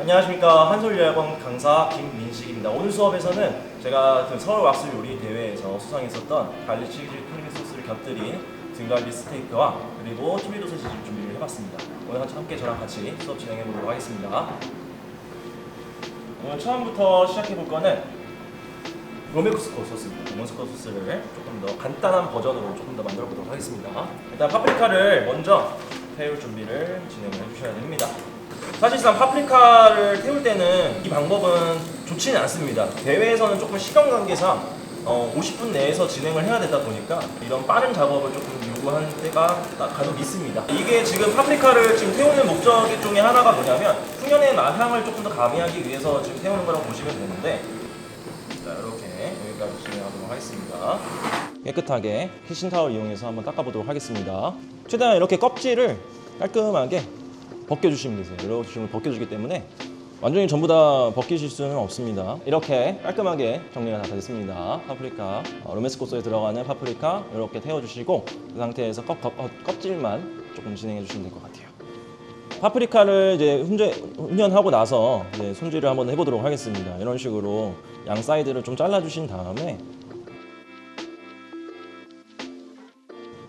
안녕하십니까 한솔여학원 강사 김민식입니다. 오늘 수업에서는 제가 그 서울 왁스 요리 대회에서 수상했었던 갈릭 치즈 크림 소스를 곁들인 등갈비 스테이크와 그리고 토리도 소시지를 준비를 해봤습니다. 오늘 함께 저랑 같이 수업 진행해 보도록 하겠습니다. 오늘 처음부터 시작해 볼 거는 로메스코 소스입니다. 로메스코 소스를 조금 더 간단한 버전으로 조금 더 만들어 보도록 하겠습니다. 일단 파프리카를 먼저 태울 준비를 진행을 해주셔야 됩니다. 사실상 파프리카를 태울 때는 이 방법은 좋지는 않습니다. 대회에서는 조금 시간 관계상 어, 50분 내에서 진행을 해야 되다 보니까 이런 빠른 작업을 조금 요구하는 때가 간혹 있습니다. 이게 지금 파프리카를 지금 태우는 목적 중에 하나가 뭐냐면 풍년의 맛향을 조금 더 가미하기 위해서 지금 태우는 거라고 보시면 되는데 자 이렇게 여기까지 진행하도록 하겠습니다. 깨끗하게 키친타월 이용해서 한번 닦아보도록 하겠습니다. 최대한 이렇게 껍질을 깔끔하게 벗겨주시면 되세요. 이렇게 지금 벗겨주기 때문에 완전히 전부 다 벗기실 수는 없습니다. 이렇게 깔끔하게 정리가 다 됐습니다. 파프리카, 어, 로메스코 소에 들어가는 파프리카 이렇게 태워주시고 그 상태에서 껍, 껍, 껍질만 조금 진행해 주시면 될 것 같아요. 파프리카를 이제 훈제, 훈연하고 나서 이제 손질을 한번 해보도록 하겠습니다. 이런 식으로 양 사이드를 좀 잘라주신 다음에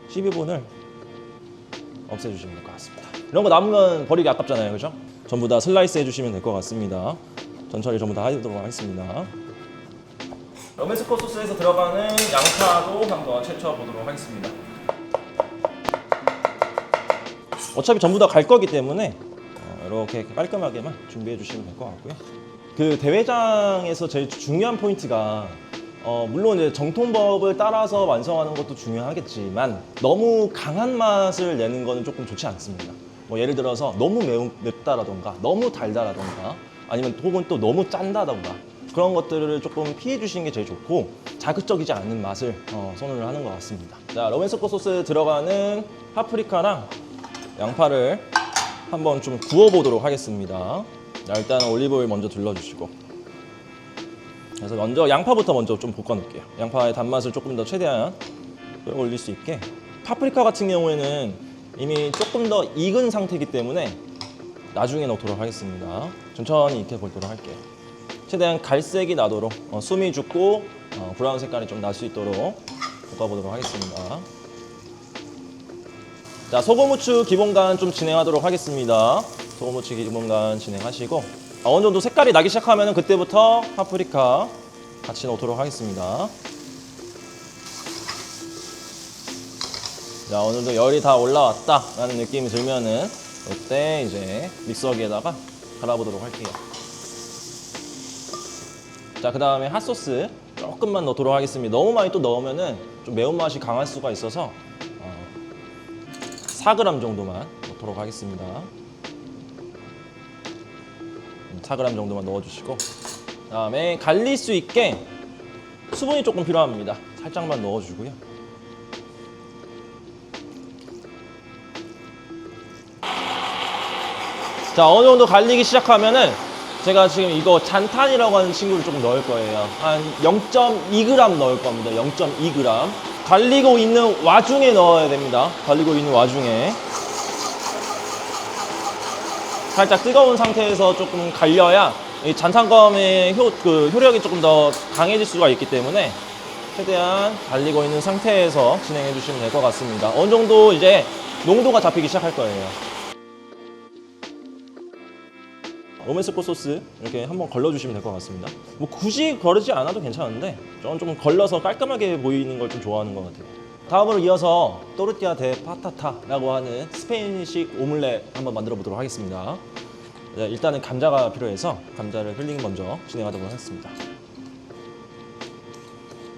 12분을 없애주시면 될 것 같습니다. 이런 거 남으면 버리기 아깝잖아요, 그죠? 전부 다 슬라이스 해주시면 될 것 같습니다. 전처리 전부 다 하도록 하겠습니다. 러메스코 소스에서 들어가는 양파도 한번 채쳐보도록 하겠습니다. 어차피 전부 다 갈 거기 때문에 어, 이렇게 깔끔하게만 준비해 주시면 될 것 같고요. 그 대회장에서 제일 중요한 포인트가 어, 물론 이제 정통법을 따라서 완성하는 것도 중요하겠지만 너무 강한 맛을 내는 거는 조금 좋지 않습니다. 뭐 예를 들어서 너무 매우 맵다라던가 너무 달다라던가 아니면 혹은 또 너무 짠다던가 그런 것들을 조금 피해 주시는 게 제일 좋고 자극적이지 않은 맛을 어, 선호를 하는 것 같습니다. 자, 러벤스코 소스 들어가는 파프리카랑 양파를 한번 좀 구워보도록 하겠습니다. 자, 일단 올리브오일 먼저 둘러주시고 그래서 먼저 양파부터 먼저 좀 볶아놓을게요. 양파의 단맛을 조금 더 최대한 끌어올릴 수 있게 파프리카 같은 경우에는 이미 조금 더 익은 상태이기 때문에 나중에 넣도록 하겠습니다. 천천히 익혀보도록 할게요. 최대한 갈색이 나도록 어, 숨이 죽고 어, 브라운 색깔이 좀 날 수 있도록 볶아보도록 하겠습니다. 자, 소금 후추 기본 간 좀 진행하도록 하겠습니다. 소금 후추 기본 간 진행하시고 아, 어느 정도 색깔이 나기 시작하면 그때부터 파프리카 같이 넣도록 하겠습니다. 자, 정도 열이 다 올라왔다 라는 느낌이 들면은 이때 이제 믹서기에다가 갈아보도록 할게요. 자, 그 다음에 핫소스 조금만 넣도록 하겠습니다. 너무 많이 또 넣으면은 좀 매운맛이 강할 수가 있어서 어, 4g 정도만 넣도록 하겠습니다. 4g 정도만 넣어주시고 그 다음에 갈릴 수 있게 수분이 조금 필요합니다. 살짝만 넣어주고요. 자 어느 정도 갈리기 시작하면은 제가 지금 이거 잔탄이라고 하는 친구를 조금 넣을 거예요. 한 0.2g 넣을 겁니다. 0.2g. 갈리고 있는 와중에 넣어야 됩니다. 갈리고 있는 와중에. 살짝 뜨거운 상태에서 조금 갈려야 이 잔탄검의 효, 그 효력이 조금 더 강해질 수가 있기 때문에 최대한 갈리고 있는 상태에서 진행해 주시면 될 것 같습니다. 어느 정도 이제 농도가 잡히기 시작할 거예요. 로메스코 소스 이렇게 한번 걸러주시면 될 것 같습니다. 뭐 굳이 거르지 않아도 괜찮은데 저는 좀 걸러서 깔끔하게 보이는 걸 좀 좋아하는 것 같아요. 다음으로 이어서 또르띠아 데 파타타라고 하는 스페인식 오믈렛 한번 만들어 보도록 하겠습니다. 네, 일단은 감자가 필요해서 감자를 힐링 먼저 진행하도록 하겠습니다.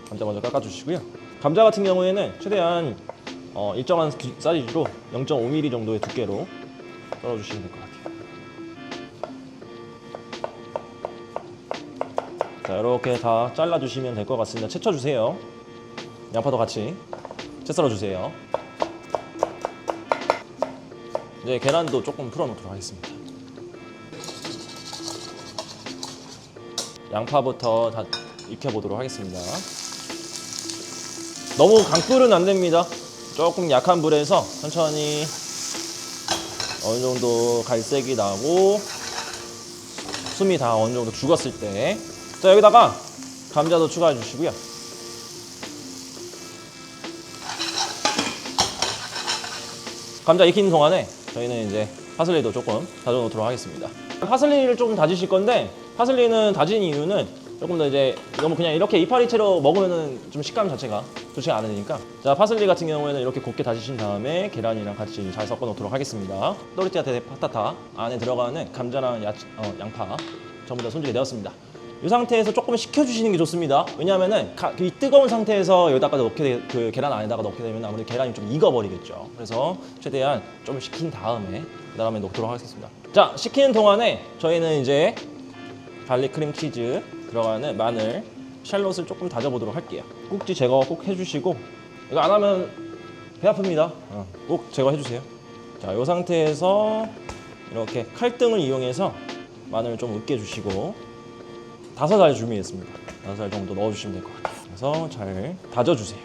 감자 먼저 깎아주시고요. 감자 같은 경우에는 최대한 어, 일정한 기- 사이즈로 0.5mm 정도의 두께로 썰어주시면 될 것 같아요. 자, 이렇게 다 잘라주시면 될 것 같습니다. 채쳐주세요. 양파도 같이 채 썰어주세요. 이제 계란도 조금 풀어놓도록 하겠습니다. 양파부터 다 익혀보도록 하겠습니다. 너무 강불은 안 됩니다. 조금 약한 불에서 천천히 어느 정도 갈색이 나고 숨이 다 어느 정도 죽었을 때. 자, 여기다가 감자도 추가해 주시고요. 감자 익히는 동안에 저희는 이제 파슬리도 조금 다져놓도록 하겠습니다. 파슬리를 조금 다지실 건데 파슬리는 다진 이유는 조금 더 이제 너무 그냥 이렇게 이파리 채로 먹으면은 좀 식감 자체가 좋지가 않으니까 자 파슬리 같은 경우에는 이렇게 곱게 다지신 다음에 계란이랑 같이 잘 섞어 놓도록 하겠습니다. 또르티아 데 파타타 안에 들어가는 감자랑 야, 어, 양파 전부 다 손질이 되었습니다. 이 상태에서 조금 식혀주시는 게 좋습니다. 왜냐하면은 가- 이 뜨거운 상태에서 여기다가 넣게 되, 그 계란 안에다가 넣게 되면 아무래도 계란이 좀 익어버리겠죠. 그래서 최대한 좀 식힌 다음에 그 다음에 넣도록 하겠습니다. 자 식히는 동안에 저희는 이제 갈릭 크림 치즈 들어가는 마늘, 샬롯을 조금 다져보도록 할게요. 꼭지 제거 꼭 해주시고 이거 안 하면 배 아픕니다. 어, 꼭 제거해주세요. 자, 이 상태에서 이렇게 칼등을 이용해서 마늘을 좀 으깨주시고 다섯 알 준비했습니다. 다섯 알 정도 넣어주시면 될 것 같아요. 그래서 잘 다져주세요.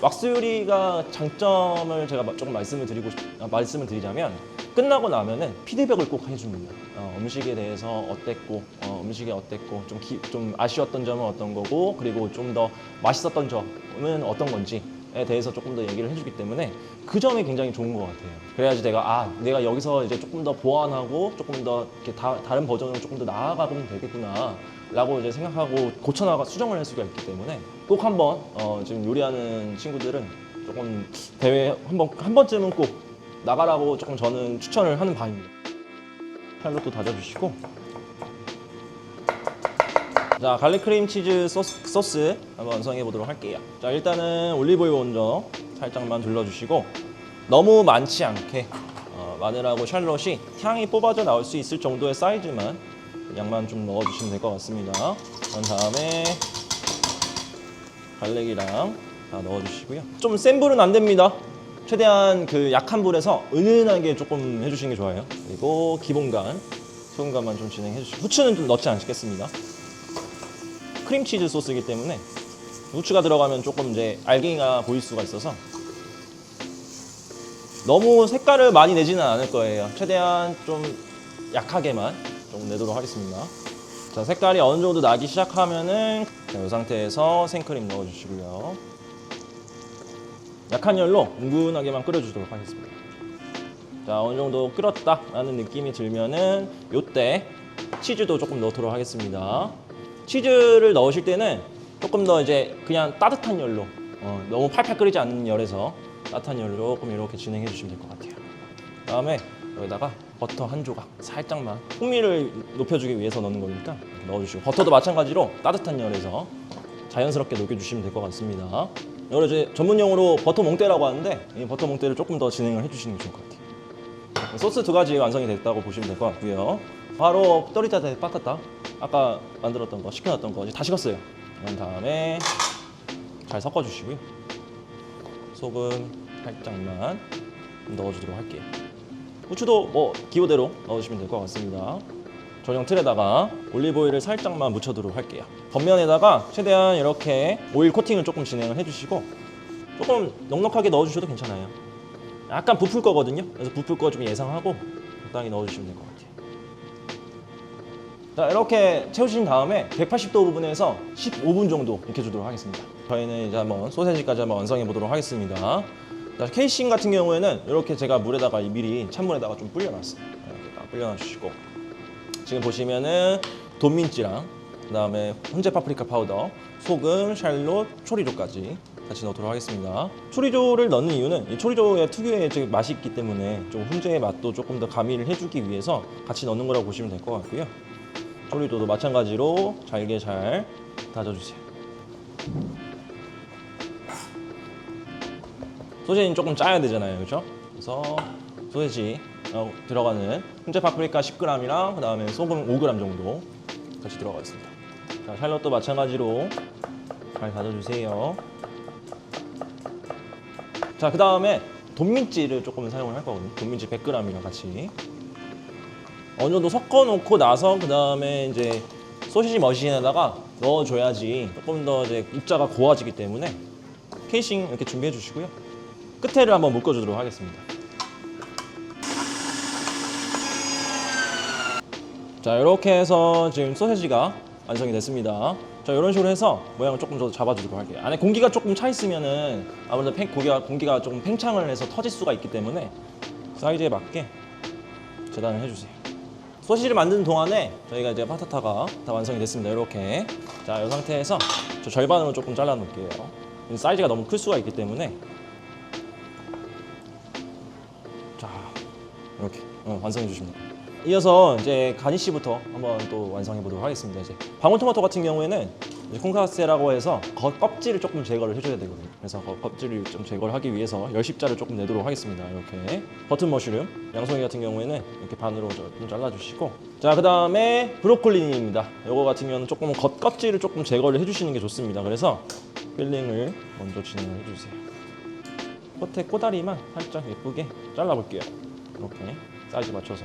왁스 요리가 장점을 제가 마- 조금 말씀을 드리고 싶, 아, 말씀을 드리자면 끝나고 나면은 피드백을 꼭 해줍니다. 어, 음식에 대해서 어땠고 어, 음식이 어땠고 좀, 기- 좀 아쉬웠던 점은 어떤 거고 그리고 좀 더 맛있었던 점은 어떤 건지에 대해서 조금 더 얘기를 해주기 때문에 그 점이 굉장히 좋은 것 같아요. 그래야지 내가 아 내가 여기서 이제 조금 더 보완하고 조금 더 이렇게 다, 다른 버전으로 조금 더 나아가면 되겠구나. 라고 이제 생각하고 고쳐나가 수정을 할 수가 있기 때문에 꼭 한번 어, 지금 요리하는 친구들은 조금 대회 한번 한 번쯤은 꼭 나가라고 조금 저는 추천을 하는 바입니다. 샬롯도 다져주시고 자 갈릭 크림 치즈 소스, 소스 한번 완성해 보도록 할게요. 자 일단은 올리브오일 먼저 살짝만 둘러주시고 너무 많지 않게 어, 마늘하고 샬롯이 향이 뽑아져 나올 수 있을 정도의 사이즈만 양만 좀 넣어주시면 될 것 같습니다. 그런 다음에 갈릭이랑 다 넣어주시고요. 좀 센 불은 안 됩니다. 최대한 그 약한 불에서 은은하게 조금 해주시는 게 좋아요. 그리고 기본간, 소금간만 좀 진행해 주시고 후추는 좀 넣지 않겠습니다. 크림치즈 소스이기 때문에 후추가 들어가면 조금 이제 알갱이가 보일 수가 있어서 너무 색깔을 많이 내지는 않을 거예요. 최대한 좀 약하게만 좀 내도록 하겠습니다. 자, 색깔이 어느 정도 나기 시작하면은 자, 이 상태에서 생크림 넣어주시고요. 약한 열로 뭉근하게만 끓여주도록 하겠습니다. 자, 어느 정도 끓었다라는 느낌이 들면은 요때 치즈도 조금 넣도록 하겠습니다. 치즈를 넣으실 때는 조금 더 이제 그냥 따뜻한 열로 어, 너무 팔팔 끓이지 않는 열에서 따뜻한 열로 조금 이렇게 진행해 주시면 될 것 같아요. 그다음에 여기다가 버터 한 조각 살짝만 풍미를 높여주기 위해서 넣는 거니까 넣어주시고 버터도 마찬가지로 따뜻한 열에서 자연스럽게 녹여주시면 될 것 같습니다. 이걸 이제 전문용어로 버터 몽떼라고 하는데 이 버터 몽떼를 조금 더 진행을 해주시는 게 좋을 것 같아요. 소스 두 가지 완성이 됐다고 보시면 될 것 같고요. 바로 또리타 데 빠따따 아까 만들었던 거 식혀놨던 거 이제 다 식었어요. 그런 다음에 잘 섞어주시고요. 소금 살짝만 넣어주도록 할게요. 후추도 뭐 기호대로 넣어주시면 될 것 같습니다. 전용 틀에다가 올리브오일을 살짝만 묻혀두도록 할게요. 겉면에다가 최대한 이렇게 오일 코팅을 조금 진행을 해주시고 조금 넉넉하게 넣어주셔도 괜찮아요. 약간 부풀 거거든요. 그래서 부풀 거 좀 예상하고 적당히 넣어주시면 될 것 같아요. 자 이렇게 채우신 다음에 180도 부분에서 15분 정도 익혀주도록 하겠습니다. 저희는 이제 한번 소세지까지 한번 완성해 보도록 하겠습니다. 자, 케이싱 같은 경우에는 이렇게 제가 물에다가 미리 찬물에다가 좀 불려놨어요. 이렇게 딱 불려놔 주시고 지금 보시면은 돈민지랑 그 다음에 훈제 파프리카 파우더, 소금, 샬롯, 초리조까지 같이 넣도록 하겠습니다. 초리조를 넣는 이유는 이 초리조의 특유의 맛이 있기 때문에 좀 훈제의 맛도 조금 더 가미를 해주기 위해서 같이 넣는 거라고 보시면 될 것 같고요. 초리조도 마찬가지로 잘게 잘 다져주세요. 소시지는 조금 짜야 되잖아요, 그렇죠? 그래서 소시지 어, 들어가는 훈제 파프리카 10g이랑 그 다음에 소금 5g 정도 같이 들어가 있습니다. 자, 샬롯도 마찬가지로 잘 다져주세요. 자, 그 다음에 돈민지를 조금 사용을 할 거거든요. 돈민지 100g이랑 같이 어느 정도 섞어놓고 나서 그 다음에 이제 소시지 머신에다가 넣어줘야지 조금 더 이제 입자가 고와지기 때문에 케이싱 이렇게 준비해 주시고요. 끝에를 한번 묶어주도록 하겠습니다. 자 이렇게 해서 지금 소세지가 완성이 됐습니다. 자 이런 식으로 해서 모양을 조금 더 잡아주도록 할게요. 안에 공기가 조금 차 있으면은 아무래도 팽, 고기가, 공기가 조금 팽창을 해서 터질 수가 있기 때문에 사이즈에 맞게 재단을 해주세요. 소시지를 만드는 동안에 저희가 이제 파타타가 다 완성이 됐습니다. 이렇게 자 이 상태에서 저 절반으로 조금 잘라 놓을게요. 사이즈가 너무 클 수가 있기 때문에 자 이렇게 어, 완성해 주시면 됩니다. 이어서 이제 가니쉬부터 한번 또 완성해 보도록 하겠습니다. 이제 방울토마토 같은 경우에는 콩카스라고 해서 겉 껍질을 조금 제거를 해줘야 되거든요. 그래서 겉 껍질을 좀 제거를 하기 위해서 열십자를 조금 내도록 하겠습니다. 이렇게 버튼 머쉬룸 양송이 같은 경우에는 이렇게 반으로 좀 잘라주시고 자 그 다음에 브로콜리입니다. 이거 같은 경우는 조금 겉 껍질을 조금 제거를 해주시는 게 좋습니다. 그래서 필링을 먼저 진행을 해주세요. 끝에 꼬다리만 살짝 예쁘게 잘라볼게요. 이렇게 사이즈 맞춰서.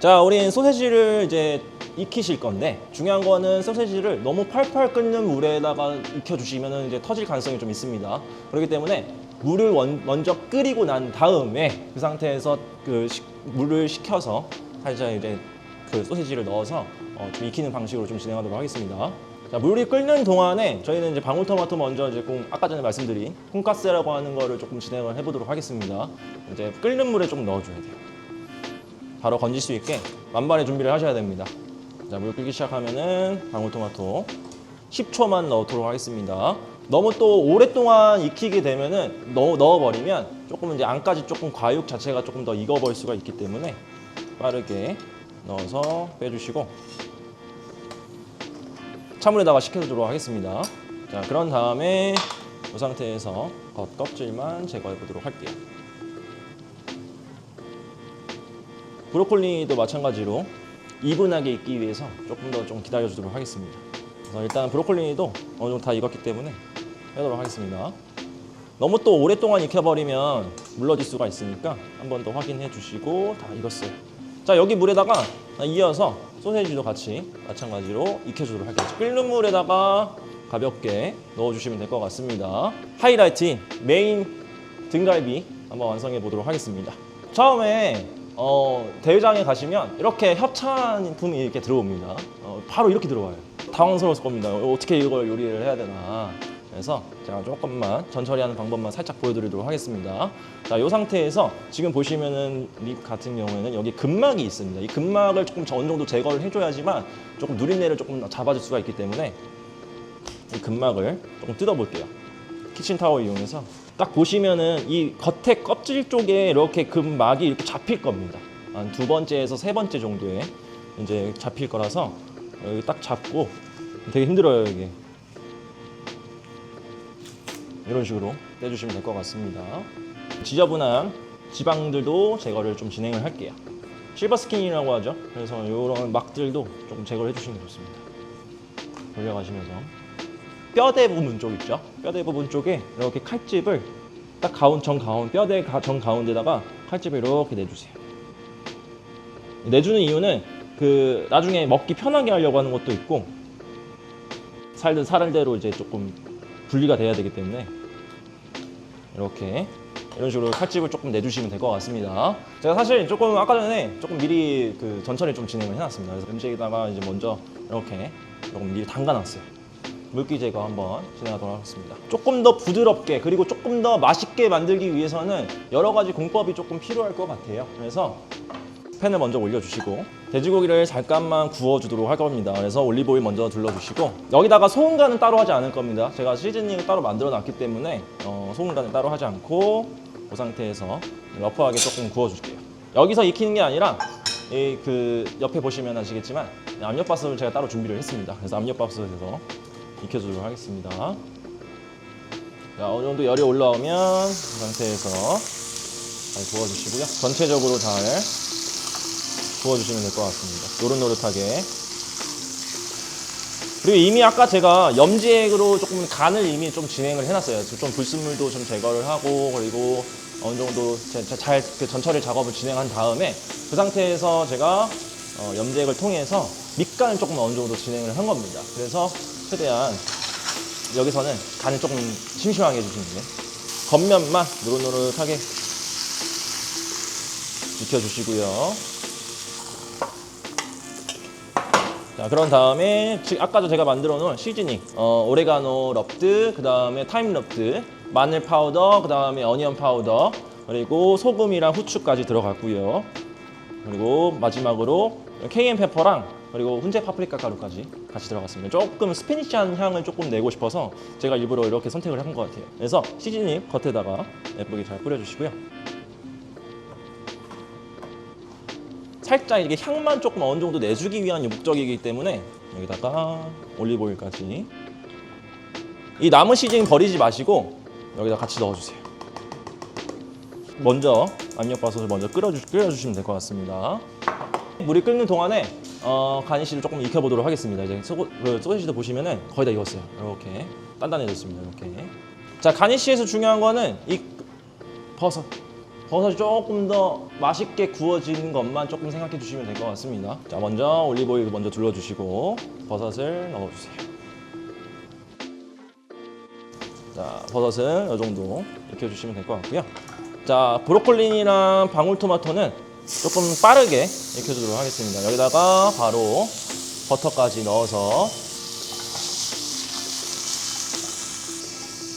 자, 우린 소세지를 이제 익히실 건데 중요한 거는 소세지를 너무 팔팔 끓는 물에다가 익혀주시면 이제 터질 가능성이 좀 있습니다. 그렇기 때문에 물을 원- 먼저 끓이고 난 다음에 그 상태에서 그 식- 물을 식혀서 살짝 이제 그 소세지를 넣어서 어, 좀 익히는 방식으로 좀 진행하도록 하겠습니다. 자, 물이 끓는 동안에 저희는 이제 방울토마토 먼저 이제 콩, 아까 전에 말씀드린 콩가스라고 하는 거를 조금 진행을 해보도록 하겠습니다. 이제 끓는 물에 좀 넣어줘야 돼요. 바로 건질 수 있게 만반의 준비를 하셔야 됩니다. 자, 물 끓기 시작하면은 방울토마토 10초만 넣도록 하겠습니다. 너무 또 오랫동안 익히게 되면은 넣어, 넣어버리면 조금 이제 안까지 조금 과육 자체가 조금 더 익어버릴 수가 있기 때문에 빠르게 넣어서 빼주시고 찬물에다가 식혀주도록 하겠습니다. 자, 그런 다음에 이 상태에서 겉 껍질만 제거해 보도록 할게요. 브로콜리도 마찬가지로 이분하게 익기 위해서 조금 더 좀 기다려 주도록 하겠습니다. 그래서 일단 브로콜리도 어느 정도 다 익었기 때문에 빼도록 하겠습니다. 너무 또 오랫동안 익혀버리면 물러질 수가 있으니까 한 번 더 확인해 주시고 다 익었어요. 자 여기 물에다가 이어서 소세지도 같이 마찬가지로 익혀주도록 할게요. 끓는 물에다가 가볍게 넣어주시면 될 것 같습니다. 하이라이트인 메인 등갈비 한번 완성해 보도록 하겠습니다. 처음에 어, 대회장에 가시면 이렇게 협찬품이 이렇게 들어옵니다. 어, 바로 이렇게 들어와요. 당황스러울 겁니다. 어떻게 이걸 요리를 해야 되나. 그래서 제가 조금만 전처리 하는 방법만 살짝 보여드리도록 하겠습니다. 자, 이 상태에서 지금 보시면은 립 같은 경우에는 여기 근막이 있습니다. 이 근막을 조금 어느 정도 제거를 해줘야지만 조금 누린내를 조금 잡아줄 수가 있기 때문에 이 근막을 조금 뜯어볼게요. 키친타워 이용해서 딱 보시면은 이 겉에 껍질 쪽에 이렇게 근막이 이렇게 잡힐 겁니다. 한 두 번째에서 세 번째 정도에 이제 잡힐 거라서 여기 딱 잡고 되게 힘들어요 이게. 이런 식으로 떼주시면 될 것 같습니다. 지저분한 지방들도 제거를 좀 진행을 할게요. 실버 스킨이라고 하죠. 그래서 이런 막들도 조금 제거를 해주시는 게 좋습니다. 돌려가시면서 뼈대 부분 쪽 있죠? 뼈대 부분 쪽에 이렇게 칼집을 딱 가운 정 가운 뼈대 가- 정 가운데다가 칼집을 이렇게 내주세요. 내주는 이유는 그 나중에 먹기 편하게 하려고 하는 것도 있고 살든 살대로 이제 조금 분리가 돼야 되기 때문에 이렇게 이런 식으로 칼집을 조금 내주시면 될 것 같습니다. 제가 사실 조금 아까 전에 조금 미리 그 전처리 좀 진행을 해놨습니다. 그래서 음식에다가 이제 먼저 이렇게 조금 미리 담가놨어요. 물기 제거 한번 진행하도록 하겠습니다. 조금 더 부드럽게 그리고 조금 더 맛있게 만들기 위해서는 여러 가지 공법이 조금 필요할 것 같아요. 그래서 팬을 먼저 올려주시고 돼지고기를 잠깐만 구워주도록 할 겁니다. 그래서 올리브오일 먼저 둘러주시고 여기다가 소금간은 따로 하지 않을 겁니다. 제가 시즈닝을 따로 만들어놨기 때문에 어, 소금간을 따로 하지 않고 그 상태에서 러프하게 조금 구워줄게요. 여기서 익히는 게 아니라 이 그 옆에 보시면 아시겠지만 압력밥솥을 제가 따로 준비를 했습니다. 그래서 압력밥솥에서 익혀주도록 하겠습니다. 자, 어느 정도 열이 올라오면 그 상태에서 잘 구워주시고요. 전체적으로 잘 구워주시면 될 것 같습니다. 노릇노릇하게. 그리고 이미 아까 제가 염지액으로 조금 간을 이미 좀 진행을 해놨어요. 좀 불순물도 좀 제거를 하고 그리고 어느 정도 잘그 전처리 작업을 진행한 다음에 그 상태에서 제가 어, 염지액을 통해서 밑간을 조금 어느 정도 진행을 한 겁니다. 그래서 최대한 여기서는 간을 조금 심심하게 해주시는 게 겉면만 노릇노릇하게 익혀주시고요. 자 그런 다음에 지- 아까도 제가 만들어 놓은 시즈닝 어, 오레가노 럽드 그 다음에 타임 럽드 마늘 파우더 그 다음에 어니언 파우더 그리고 소금이랑 후추까지 들어갔고요 그리고 마지막으로 케이엔 페퍼랑 그리고 훈제 파프리카 가루까지 같이 들어갔습니다 조금 스페니시한 향을 조금 내고 싶어서 제가 일부러 이렇게 선택을 한 것 같아요 그래서 시즈닝 겉에다가 예쁘게 잘 뿌려주시고요 살짝 이게 향만 조금 어느 정도 내주기 위한 목적이기 때문에 여기다가 올리브오일까지 이 남은 시즈닝 버리지 마시고 여기다 같이 넣어주세요. 먼저 압력밥솥을 먼저 끓여주, 끓여주시면 될 것 같습니다. 물이 끓는 동안에 어, 가니쉬를 조금 익혀보도록 하겠습니다. 이제 소, 그 소시지도 보시면은 거의 다 익었어요. 이렇게 단단해졌습니다. 이렇게. 자 가니쉬에서 중요한 거는 이 버섯. 버섯이 조금 더 맛있게 구워지는 것만 조금 생각해 주시면 될 것 같습니다. 자, 먼저 올리브오일 먼저 둘러주시고 버섯을 넣어주세요. 자, 버섯은 이 정도 익혀주시면 될 것 같고요. 자, 브로콜리랑 방울토마토는 조금 빠르게 익혀주도록 하겠습니다. 여기다가 바로 버터까지 넣어서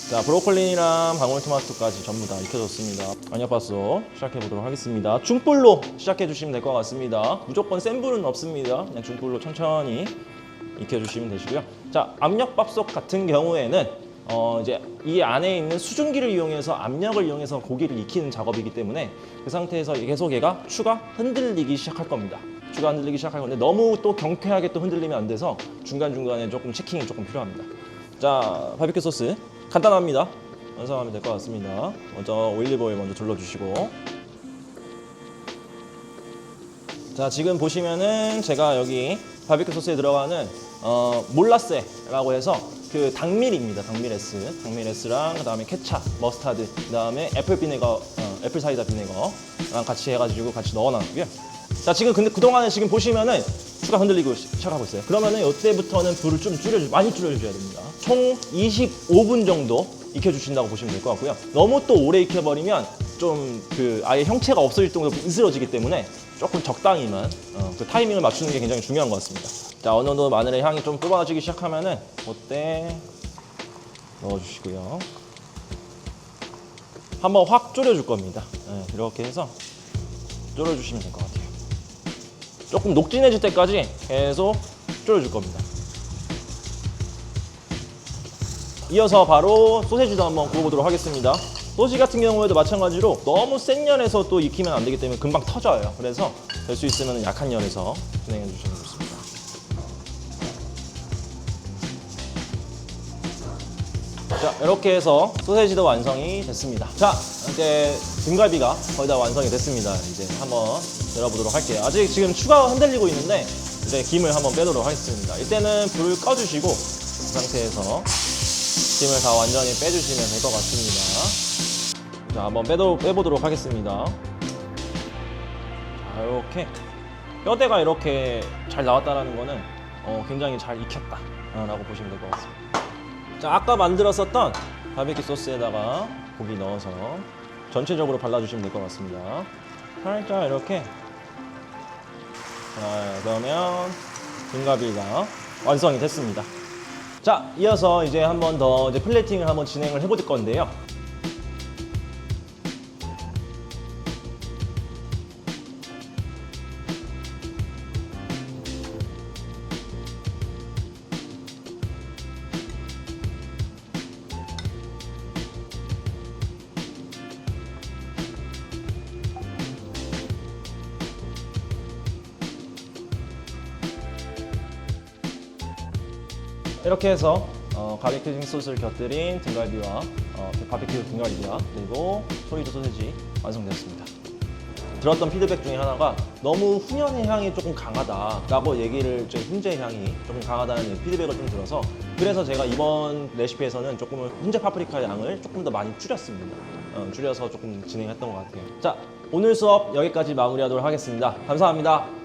자, 브로콜리랑 방울토마토까지 전부 다 익혀졌습니다. 안약밥솥 시작해 보도록 하겠습니다. 중불로 시작해 주시면 될 것 같습니다. 무조건 센 불은 없습니다. 그냥 중불로 천천히 익혀주시면 되시고요. 자, 압력밥솥 같은 경우에는 어 이제 이 안에 있는 수증기를 이용해서 압력을 이용해서 고기를 익히는 작업이기 때문에 그 상태에서 계속 얘가 추가 흔들리기 시작할 겁니다. 추가 흔들리기 시작할 건데 너무 또 경쾌하게 또 흔들리면 안 돼서 중간 중간에 조금 체킹이 조금 필요합니다. 자, 바비큐 소스 간단합니다. 완성하면 될 것 같습니다. 먼저 올리브 오일 먼저 둘러주시고 자 지금 보시면은 제가 여기 바비큐 소스에 들어가는 어, 몰라세라고 해서 그 당밀입니다. 당밀 S, 당밀 S랑 그다음에 케찹, 머스타드, 그다음에 애플 비네거, 어, 애플 사이다 비네거랑 같이 해가지고 같이 넣어놨고요. 자 지금 근데 그 동안에 지금 보시면은 추가 흔들리고 시- 시작하고 있어요. 그러면은 이때부터는 불을 좀 줄여주, 많이 줄여줘야 됩니다. 총 25분 정도 익혀주신다고 보시면 될 것 같고요. 너무 또 오래 익혀버리면 좀 그 아예 형체가 없어질 정도로 으스러지기 때문에 조금 적당히만 어, 그 타이밍을 맞추는 게 굉장히 중요한 것 같습니다. 자 어느 정도 마늘의 향이 좀 뽑아지기 시작하면은 그때 넣어주시고요. 한번 확 졸여줄 겁니다. 네, 이렇게 해서 졸여주시면 될 것 같아요. 조금 녹진해질 때까지 계속 졸여줄 겁니다. 이어서 바로 소세지도 한번 구워보도록 하겠습니다. 소시지 같은 경우에도 마찬가지로 너무 센 열에서 또 익히면 안 되기 때문에 금방 터져요. 그래서 될 수 있으면 약한 열에서 진행해 주시면 좋습니다. 자, 이렇게 해서 소세지도 완성이 됐습니다. 자, 이제 등갈비가 거의 다 완성이 됐습니다. 이제 한번 열어보도록 할게요. 아직 지금 추가 흔들리고 있는데 이제 김을 한번 빼도록 하겠습니다. 이때는 불을 꺼주시고 그 상태에서 김을 다 완전히 빼주시면 될 것 같습니다. 자, 한번 빼도, 빼보도록 하겠습니다. 자, 이렇게 뼈대가 이렇게 잘 나왔다는 거는 어, 굉장히 잘 익혔다 라고 보시면 될 것 같습니다. 자, 아까 만들었었던 바베큐 소스에다가 고기 넣어서 전체적으로 발라주시면 될 것 같습니다. 살짝 이렇게. 자, 그러면 등갈비가 완성이 됐습니다. 자, 이어서 이제 한 번 더 이제 플레이팅을 한번 진행을 해볼 건데요. 이렇게 해서 어, 바비큐 소스를 곁들인 등갈비와 어, 바비큐 등갈비와 그리고 소리도 소세지 완성되었습니다. 들었던 피드백 중에 하나가 너무 훈연의 향이 조금 강하다라고 얘기를 제 훈제 향이 조금 강하다는 피드백을 좀 들어서 그래서 제가 이번 레시피에서는 조금 훈제 파프리카 양을 조금 더 많이 줄였습니다. 어, 줄여서 조금 진행했던 것 같아요. 자 오늘 수업 여기까지 마무리하도록 하겠습니다. 감사합니다.